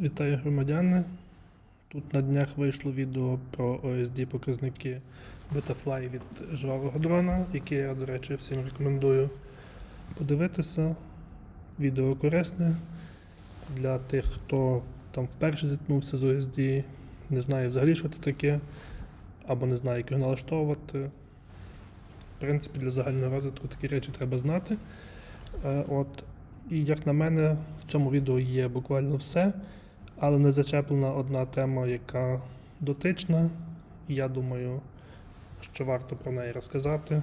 Вітаю громадяни. Тут на днях вийшло відео про OSD показники Betafly від жвавого дрона, яке я, до речі, всім рекомендую подивитися. Відео корисне для тих, хто там вперше зіткнувся з OSD, не знає взагалі, що це таке, або не знає, як його налаштовувати. В принципі, для загального розвитку такі речі треба знати. Е, От. І як на мене, в цьому відео є буквально все, але не зачеплена одна тема, яка дотична. Я думаю, що варто про неї розказати.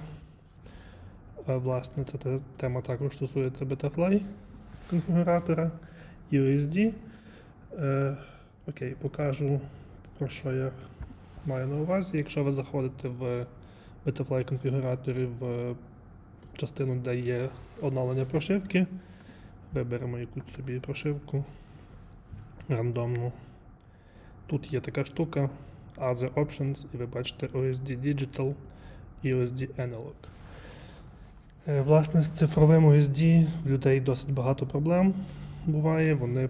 Е, Власне, ця тема також стосується Betafly конфігуратора USD. Е, окей, покажу, про що я маю на увазі. Якщо ви заходите в Betafly конфігураторі в частину, де є оновлення прошивки, виберемо якусь собі прошивку рандомну. Тут є така штука Other Options, і ви бачите OSD Digital і OSD Analog. Е, Власне, з цифровим OSD в людей досить багато проблем буває. Вони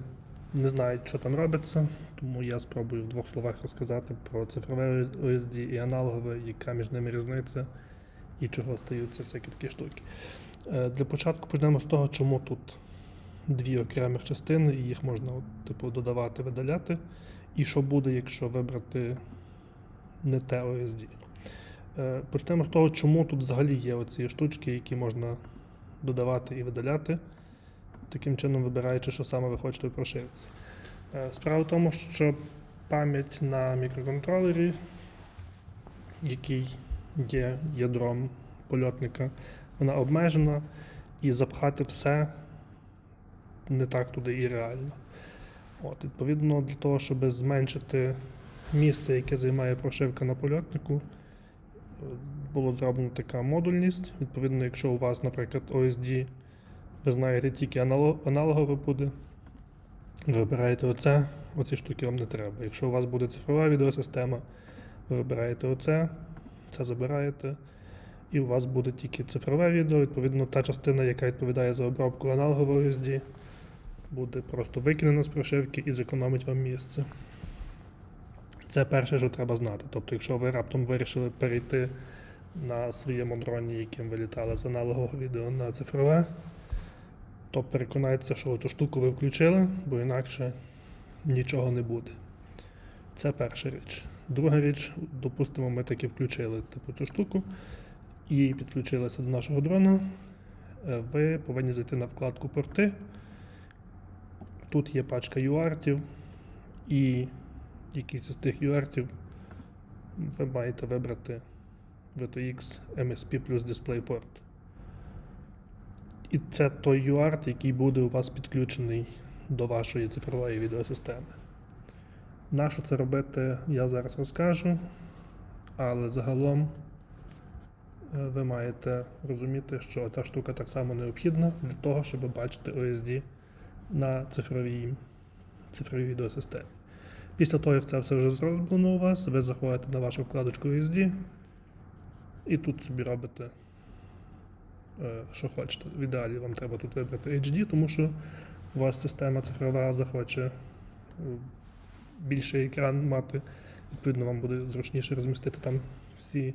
не знають, що там робиться, тому я спробую в двох словах розказати про цифрове OSD і аналогове, яка між ними різниця і чого стаються всякі такі штуки. Е, Для початку почнемо з того, чому тут дві окремих частини, і їх можна от, типу, додавати, видаляти. І що буде, якщо вибрати не те OSD. Е, Почнемо з того, чому тут взагалі є оці штучки, які можна додавати і видаляти, таким чином вибираючи, що саме ви хочете прошивці. Е, Справа в тому, що пам'ять на мікроконтролері, який є ядром польотника, вона обмежена, і запхати все не так туди і реально. От, відповідно, для того, щоб зменшити місце, яке займає прошивка на польотнику, е, було зроблена така модульність. Відповідно, якщо у вас, наприклад, OSD, ви знаєте, тільки аналогове буде, ви вибираєте оце, оці штуки вам не треба. Якщо у вас буде цифрова відеосистема, ви вибираєте оце, це забираєте, і у вас буде тільки цифрове відео. Відповідно, та частина, яка відповідає за обробку аналогового OSD, буде просто викинена з прошивки і зекономить вам місце. Це перше, що треба знати. Тобто, якщо ви раптом вирішили перейти на своєму дроні, яким ви літали з аналогового відео на цифрове, то переконайтеся, що цю штуку ви включили, бо інакше нічого не буде. Це перша річ. Друга річ, допустимо, ми таки включили типу, цю штуку і підключилися до нашого дрона. Е, Ви повинні зайти на вкладку порти. Тут є пачка UARTів, і якийсь із тих UARTів ви маєте вибрати VTX MSP плюс DisplayPort. І це той UART, який буде у вас підключений до вашої цифрової відеосистеми. На що це робити, я зараз розкажу, але загалом е, ви маєте розуміти, що ця штука так само необхідна для того, щоб бачити OSD на цифровій, цифровій відеосистемі. Після того, як це все вже зроблено у вас, ви заходите на вашу вкладочку USD і тут собі робите, е, що хочете. В ідеалі вам треба тут вибрати HD, тому що у вас система цифрова захоче е, більший екран мати. Відповідно, вам буде зручніше розмістити там всі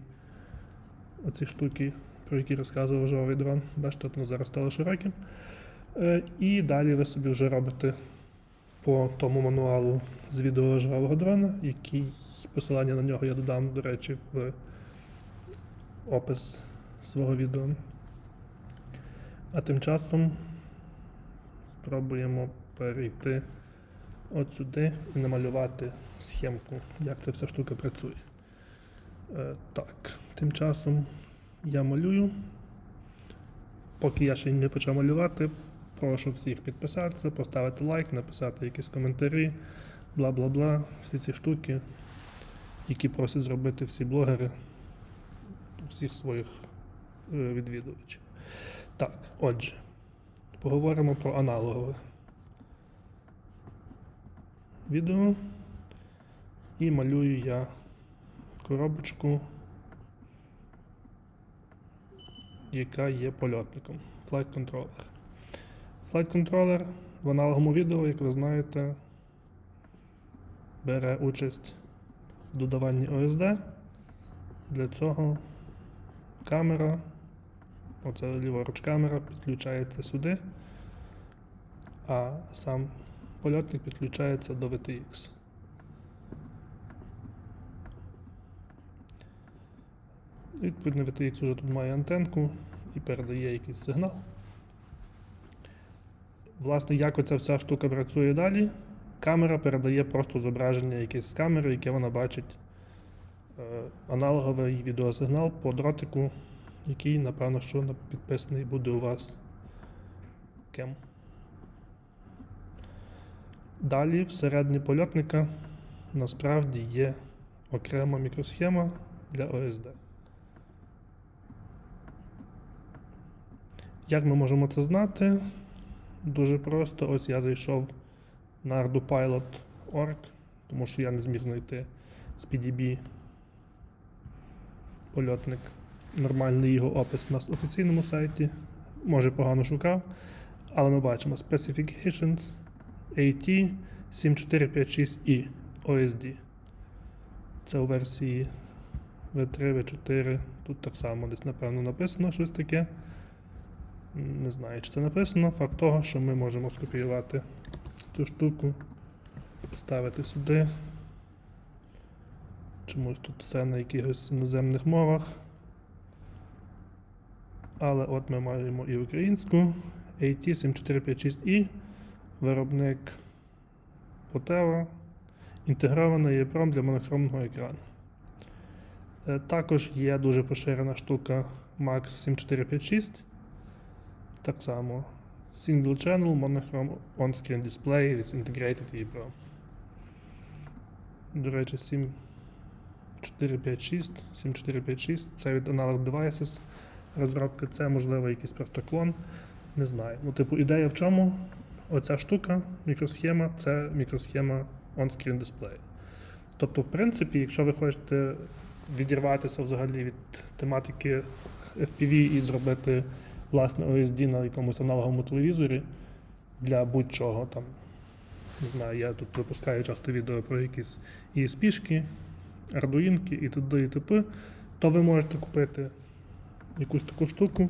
оці штуки, про які розказував жовий дрон. Бачите, воно зараз стало широким. Е, І далі ви собі вже робите по тому мануалу з відео жвавого дрона, який посилання на нього я додам, до речі, в опис свого відео. А тим часом спробуємо перейти от сюди і намалювати схемку, як ця вся штука працює. Е, так, тим часом я малюю. Поки я ще не почав малювати, прошу всіх підписатися, поставити лайк, написати якісь коментарі, бла бла бла, всі ці штуки, які просять зробити всі блогери всіх своїх е, відвідувачів. Так, отже, поговоримо про аналогове відео. І малюю я коробочку, яка є польотником. Flight Controller. Flight Controller в аналоговому відео, як ви знаєте, бере участь в додаванні OSD. Для цього камера, оце ліворуч камера, підключається сюди, а сам польотник підключається до VTX. Відповідно, VTX вже тут має антенку і передає якийсь сигнал. Власне, як оця вся штука працює далі, камера передає просто зображення якесь з камери, яке вона бачить е, аналоговий відеосигнал по дротику, який, напевно, що підписаний буде у вас кем. Далі всередині польотника насправді є окрема мікросхема для OSD. Як ми можемо це знати? Дуже просто. Ось я зайшов на ardupilot.org, тому що я не зміг знайти з PDB польотник. Нормальний його опис на офіційному сайті. Може погано шукав, але ми бачимо Specifications AT 7456E OSD. Це у версії V3, V4. Тут так само десь, напевно, написано щось таке. Не знаю, чи це написано. Факт того, що ми можемо скопіювати цю штуку, ставити сюди. Чомусь тут все на якихось іноземних мовах. Але от ми маємо і українську AT7456i, виробник Poteva, інтегрований EEPROM для монохромного екрану. Е, Також є дуже поширена штука MAX 7456. Так само. Single channel monochrome on-screen display with integrated EEPROM. До речі, 7456, 7456 це від Analog Devices. Розробка це, можливо, якийсь просто клон. Не знаю. Ну, типу, ідея в чому? Оця штука, мікросхема, це мікросхема on-screen display. Тобто, в принципі, якщо ви хочете відірватися взагалі від тематики FPV і зробити власне OSD на якомусь аналоговому телевізорі для будь-чого там. Не знаю, я тут випускаю часто відео про якісь ESP-шки, ардуїнки і т.д. і т.п., то ви можете купити якусь таку штуку.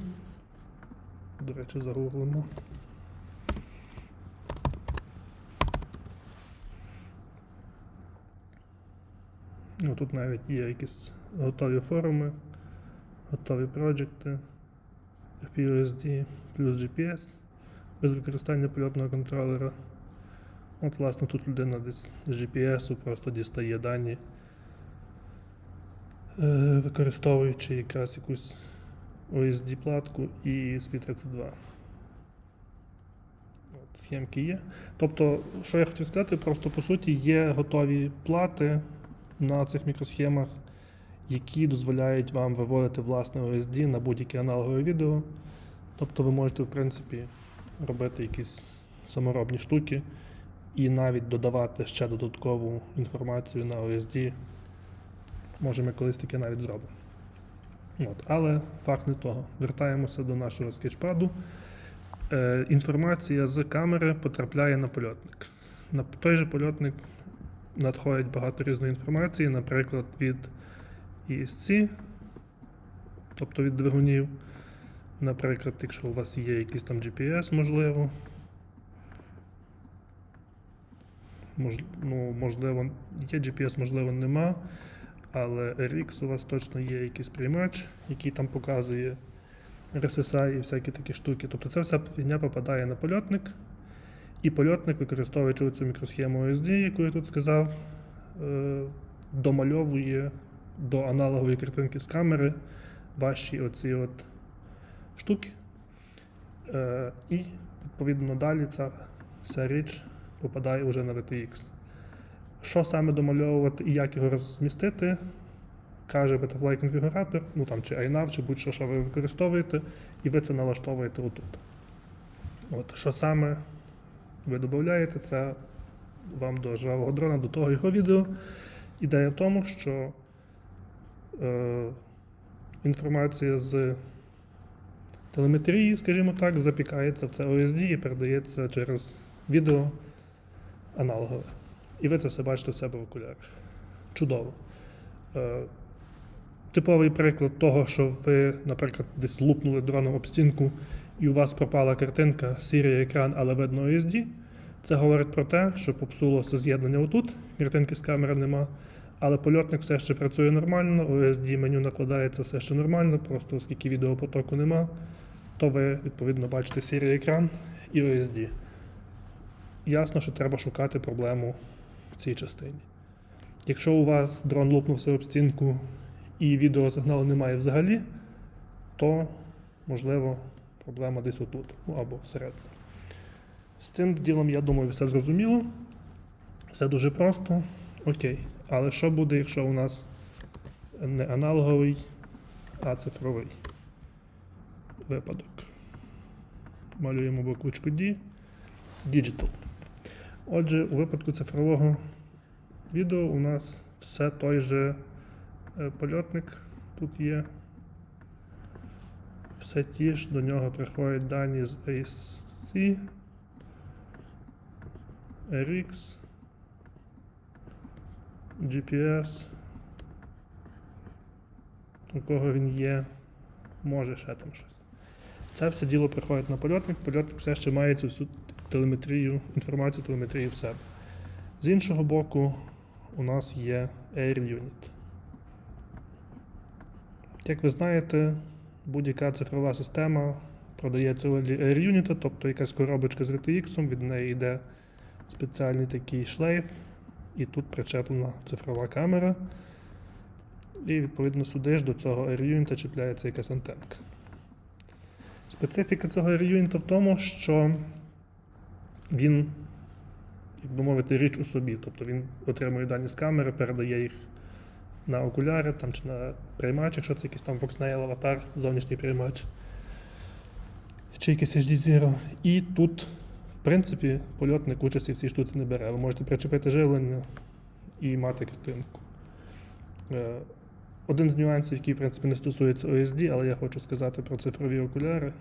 До речі, загуглимо. Ну, тут навіть є якісь готові форуми, готові проджекти. FPUSD плюс GPS без використання польотного контролера. От, власне, тут людина десь з GPS просто дістає дані, е, використовуючи якраз якусь OSD-платку і SP32. От, схемки є. Тобто, що я хотів сказати, просто по суті є готові плати на цих мікросхемах які дозволяють вам виводити власне OSD на будь-яке аналогове відео. Тобто ви можете, в принципі, робити якісь саморобні штуки і навіть додавати ще додаткову інформацію на OSD. Може, ми колись таке навіть зробимо. От. Але факт не того. Вертаємося до нашого скетчпаду. Е, інформація з камери потрапляє на польотник. На той же польотник надходить багато різної інформації, наприклад, від ESC, тобто від двигунів. Наприклад, якщо у вас є якийсь там GPS, можливо. Мож, ну, можливо, є GPS, можливо, нема. Але RX у вас точно є якийсь приймач, який там показує RSSI і всякі такі штуки. Тобто ця вся фігня попадає на польотник. І польотник, використовуючи цю мікросхему OSD, яку я тут сказав, е, домальовує до аналогової картинки з камери ваші оці от штуки. Е, і відповідно далі ця вся річ попадає вже на VTX. Що саме домальовувати і як його розмістити, каже Betafly конфігуратор, ну там чи iNav, чи будь-що, що ви використовуєте, і ви це налаштовуєте отут. От, що саме ви додаєте, це вам до жвавого дрона, до того його відео. Ідея в тому, що інформація з телеметрії, скажімо так, запікається в це OSD і передається через відео аналогове. І ви це все бачите в себе в окулярах. Чудово. Е, Типовий приклад того, що ви, наприклад, десь лупнули дроном об стінку, і у вас пропала картинка, сірий екран, але видно OSD. Це говорить про те, що попсулося з'єднання отут, картинки з камери нема, але польотник все ще працює нормально, OSD меню накладається все ще нормально, просто оскільки відеопотоку нема, то ви відповідно бачите сірий екран і OSD. Ясно, що треба шукати проблему в цій частині. Якщо у вас дрон лупнувся об стінку і відеосигналу немає взагалі, то можливо проблема десь отут або всередині. З цим ділом, я думаю, все зрозуміло. Все дуже просто. Окей. Але що буде, якщо у нас не аналоговий, а цифровий випадок? Малюємо буквочку D. Digital. Отже, у випадку цифрового відео у нас все той же е, польотник тут є. Все ті ж до нього приходять дані з AC, RX, GPS. У кого він є, може ще там щось. Це все діло приходить на польотник. Польотник все ще має цю всю телеметрію, інформацію телеметрії в себе. З іншого боку, у нас є Air Unit. Як ви знаєте, будь-яка цифрова система продається у Air Unit, тобто якась коробочка з RTX, від неї йде спеціальний такий шлейф, і тут причеплена цифрова камера. І відповідно сюди ж до цього Air чіпляється якась антенка. Специфіка цього Air Unit в тому, що він, як би мовити, річ у собі. Тобто він отримує дані з камери, передає їх на окуляри там, чи на приймач, якщо це якийсь там Voxnail аватар, зовнішній приймач, чи якийсь HD Zero. І тут, принципі, польотник участі в цій штуці не бере. Ви можете причепити живлення і мати картинку. Е, Один з нюансів, який в принципі не стосується OSD, але я хочу сказати про цифрові окуляри.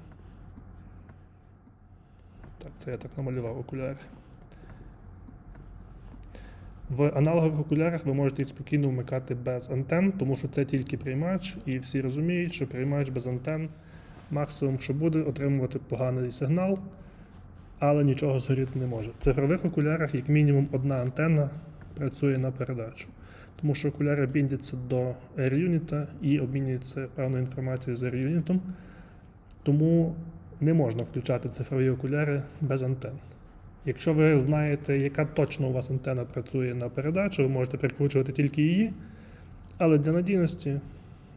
Так, це я так намалював окуляри. В аналогових окулярах ви можете їх спокійно вмикати без антен, тому що це тільки приймач, і всі розуміють, що приймач без антен максимум, що буде, отримувати поганий сигнал, але нічого згоріти не може. В цифрових окулярах, як мінімум, одна антенна працює на передачу, тому що окуляри біндяться до AirUnit і обмінюються певною інформацією з AirUnit, тому не можна включати цифрові окуляри без антен. Якщо ви знаєте, яка точно у вас антенна працює на передачу, ви можете перекручувати тільки її, але для надійності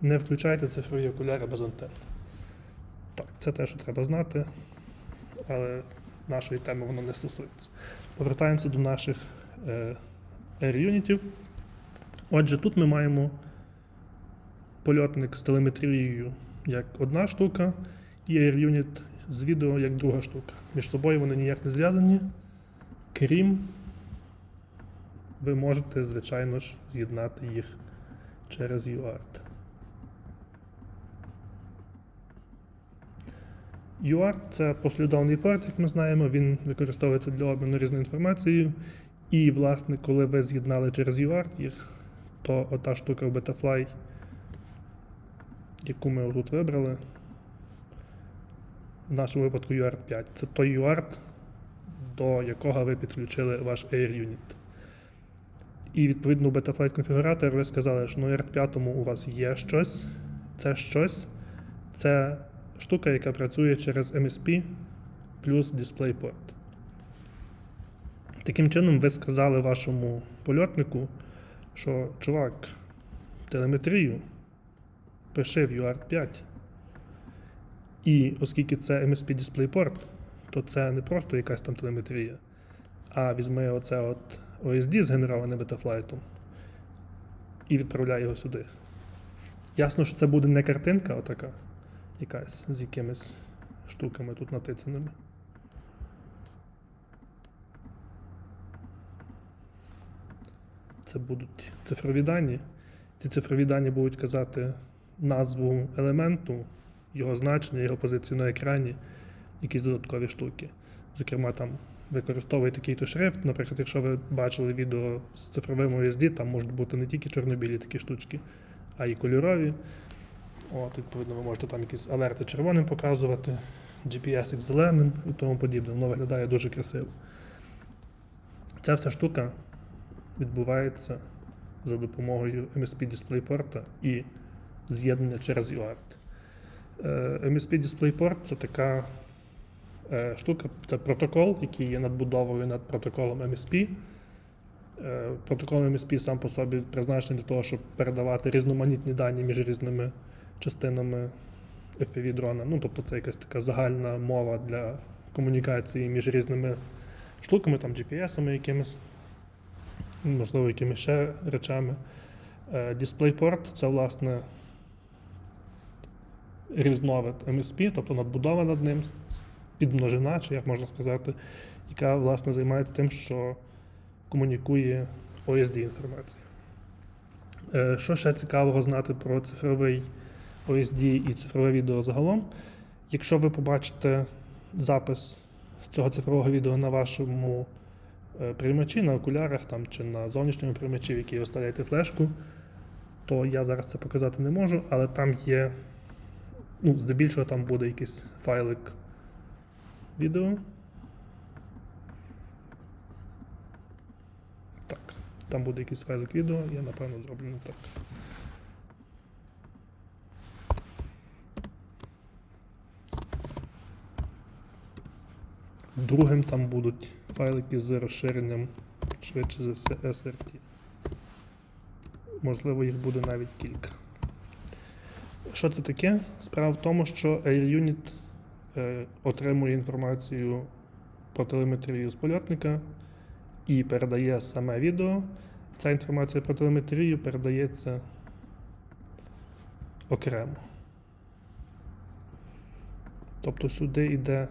не включайте цифрові окуляри без антенн. Так, це те, що треба знати, але нашої теми воно не стосується. Повертаємося до наших е, Air-юнітів. Отже, тут ми маємо польотник з телеметрією як одна штука, і Air-юніт з відео як друга штука. Між собою вони ніяк не зв'язані, крім ви можете, звичайно ж, з'єднати їх через UART. UART це послідовний порт, як ми знаємо, він використовується для обміну різною інформацією. І, власне, коли ви з'єднали через UART їх, то ота штука в Betafly, яку ми тут вибрали, в нашому випадку UART 5. Це той UART, до якого ви підключили ваш Air Unit. І відповідно Betaflight конфігуратор ви сказали, що на UART 5 у вас є щось. Це щось. Це штука, яка працює через MSP плюс DisplayPort. Таким чином, ви сказали вашому польотнику, що чувак, телеметрію пиши в UART 5. І оскільки це MSP DisplayPort, то це не просто якась там телеметрія, а візьми оце от OSD згенероване бетафлайтом і відправляй його сюди. Ясно, що це буде не картинка, отака, якась з якимись штуками тут натицяними. Це будуть цифрові дані. Ці цифрові дані будуть казати назву елементу, його значення, його позицію на екрані, якісь додаткові штуки. Зокрема, там використовує такий-то шрифт. Наприклад, якщо ви бачили відео з цифровим OSD, там можуть бути не тільки чорно-білі такі штучки, а й кольорові. От, відповідно, ви можете там якісь алерти червоним показувати, GPS зеленим і тому подібне. Воно виглядає дуже красиво. Ця вся штука відбувається за допомогою MSP DisplayPort і з'єднання через UART. Е, MSP DisplayPort це така е, штука, це протокол, який є надбудовою над протоколом MSP. Е, Протокол MSP сам по собі призначений для того, щоб передавати різноманітні дані між різними частинами FPV дрона. Ну, тобто це якась така загальна мова для комунікації між різними штуками, там GPS-ами якимись, можливо, якимись ще речами. Е, DisplayPort це, власне, різновид MSP, тобто надбудова над ним, підмножина, чи як можна сказати, яка власне займається тим, що комунікує OSD інформацію. Е, Що ще цікавого знати про цифровий OSD і цифрове відео загалом? Якщо ви побачите запис цього цифрового відео на вашому е, приймачі, на окулярах там, чи на зовнішньому приймачі, в який ви вставляєте флешку, то я зараз це показати не можу, але там є, ну, здебільшого там буде якийсь файлик відео. Так, там буде якийсь файлик відео, я напевно зроблю не так. Другим там будуть файлики з розширенням, швидше за все, SRT. Можливо, їх буде навіть кілька. Що це таке? Справа в тому, що AirUnit е, отримує інформацію про телеметрію з польотника і передає саме відео. Ця інформація про телеметрію передається окремо. Тобто сюди йде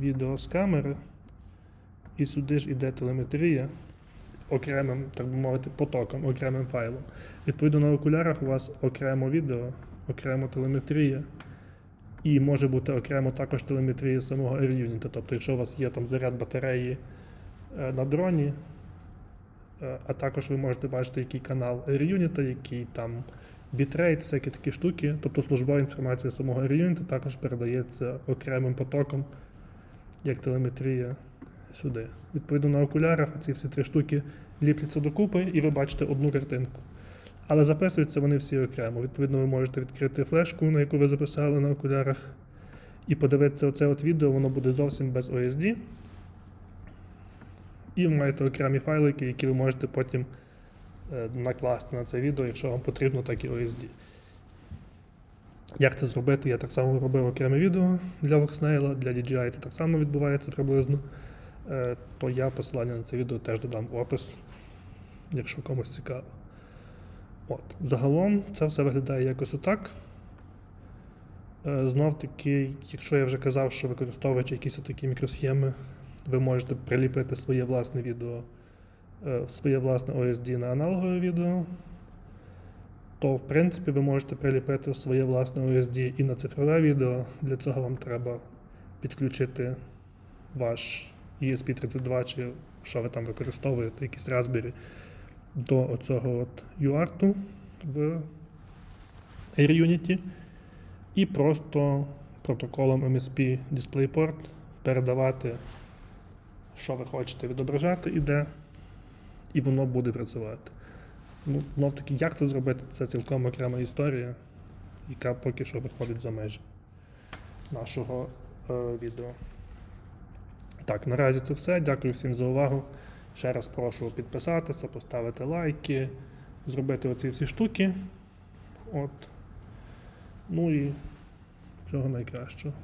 відео з камери, і сюди ж йде телеметрія окремим, так би мовити, потоком, окремим файлом. Відповідно, на окулярах у вас окремо відео, окремо телеметрія, і може бути окремо також телеметрія самого AirUnit. Тобто, якщо у вас є там заряд батареї е, на дроні, е, а також ви можете бачити, який канал AirUnit, який там бітрейт, всякі такі штуки. Тобто службова інформація самого AirUnit також передається окремим потоком, як телеметрія сюди. Відповідно, на окулярах ці всі три штуки ліпляться докупи, і ви бачите одну картинку. Але записуються вони всі окремо. Відповідно, ви можете відкрити флешку, на яку ви записали на окулярах, і подивитися оце от відео, воно буде зовсім без OSD. І ви маєте окремі файлики, які ви можете потім е, накласти на це відео, якщо вам потрібно, так і OSD. Як це зробити? Я так само робив окреме відео для Voxnail, для DJI це так само відбувається приблизно. Е, То я посилання на це відео теж додам в опис, якщо комусь цікаво. От. Загалом це все виглядає якось отак. Е, Знов таки, якщо я вже казав, що використовуючи якісь такі мікросхеми, ви можете приліпити своє власне відео, е, своє власне OSD на аналогове відео, то в принципі ви можете приліпити своє власне OSD і на цифрове відео. Для цього вам треба підключити ваш ESP32 чи що ви там використовуєте, якісь Raspberry до оцього от UART в AirUnity і просто протоколом MSP DisplayPort передавати, що ви хочете відображати і де, і воно буде працювати. Ну, знов таки, як це зробити, це цілком окрема історія, яка поки що виходить за межі нашого е, відео. Так, наразі це все. Дякую всім за увагу. Ще раз прошу підписатися, поставити лайки, зробити оці всі штуки. От. Ну і всього найкращого.